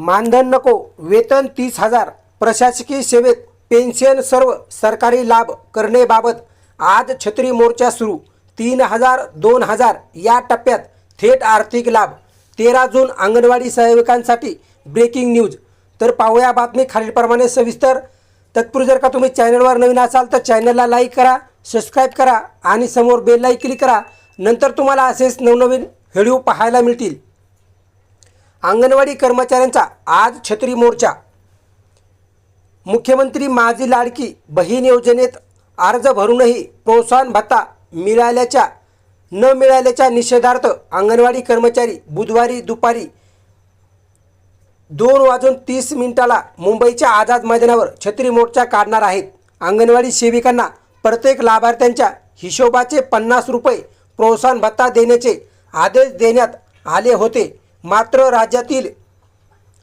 मानधन नको. वेतन तीस हजार. प्रशासकीय सेवेत पेन्शन सर्व सरकारी लाभ करणेबाबत आज छत्री मोर्चा सुरू. तीन हजार दोन हजार या टप्प्यात थेट आर्थिक लाभ. तेरा जून अंगणवाडी सेविकांसाठी ब्रेकिंग न्यूज तर पाहूया बातमी खालीलप्रमाणे सविस्तर. तत्पूर्वी जर का तुम्ही चॅनलवर नवीन असाल तर चॅनलला लाईक करा सबस्क्राईब करा आणि समोर बेललाही क्लिक करा. नंतर तुम्हाला असेच नवनवीन व्हिडिओ पाहायला मिळतील. अंगणवाडी कर्मचाऱ्यांचा आज छत्री मोर्चा. मुख्यमंत्री माझी लाडकी बहीण योजनेत अर्ज भरूनही प्रोत्साहन भत्ता मिळाल्याच्या न मिळाल्याच्या निषेधार्थ अंगणवाडी कर्मचारी बुधवारी दुपारी दोन वाजून तीस मिनिटाला मुंबईच्या आझाद मैदानावर छत्री मोर्चा काढणार आहेत. अंगणवाडी सेविकांना प्रत्येक लाभार्थ्यांच्या हिशोबाचे पन्नास रुपये प्रोत्साहन भत्ता देण्याचे आदेश देण्यात आले होते. मात्र राज्यातील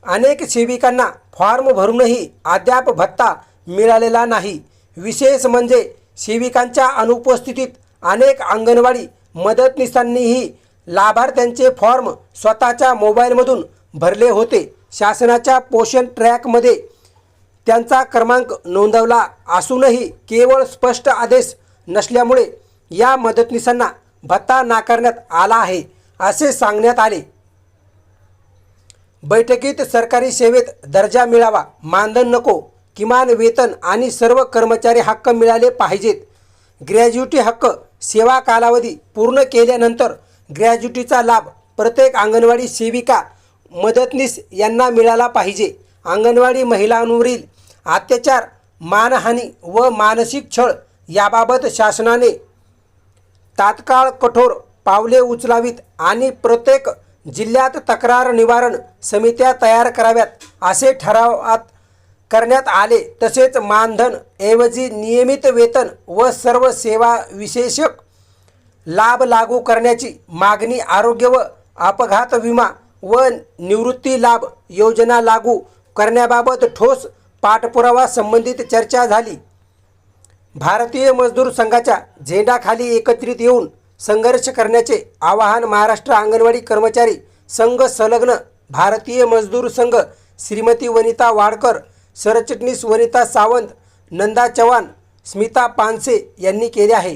अनेक सेविकांना फॉर्म भरूनही अद्याप भत्ता मिळालेला नाही. विशेष म्हणजे सेविकांच्या अनुपस्थितीत अनेक अंगणवाडी मदतनीसांनीही लाभार्थ्यांचे फॉर्म स्वतःच्या मोबाईलमधून भरले होते. शासनाच्या पोषण ट्रॅकमध्ये त्यांचा क्रमांक नोंदवला असूनही केवळ स्पष्ट आदेश नसल्यामुळे या मदतनीसांना भत्ता नाकारण्यात आला आहे असे सांगण्यात आले. बैठकीत सरकारी सेवेत दर्जा मिळावा मानधन नको किमान वेतन आणि सर्व कर्मचारी हक्क मिळाले पाहिजेत. ग्रॅज्युटी हक्क सेवा कालावधी पूर्ण केल्यानंतर ग्रॅज्युटीचा लाभ प्रत्येक अंगणवाडी सेविका मदतनीस यांना मिळाला पाहिजे. अंगणवाडी महिलांवरील अत्याचार मानहानी व मानसिक छळ याबाबत शासनाने तात्काळ कठोर पावले उचलावीत आणि प्रत्येक जिल्ह्यात तक्रार निवारण समित्या तयार कराव्यात असे ठरावात करण्यात आले. तसेच मानधन ऐवजी नियमित वेतन व सर्व सेवा विशेषक लाभ लागू करण्याची मागणी आरोग्य व अपघात विमा व निवृत्ती लाभ योजना लागू करण्याबाबत ठोस पाठपुरावा संबंधित चर्चा झाली. भारतीय मजदूर संघाच्या झेंडाखाली एकत्रित येऊन संघर्ष करण्याचे आवाहन महाराष्ट्र अंगणवाडी कर्मचारी संघ संलग्न भारतीय मजदूर संघ श्रीमती वनिता वाडकर सरचिटणीस वनिता सावंत नंदा चव्हाण स्मिता पानसे यांनी केले आहे.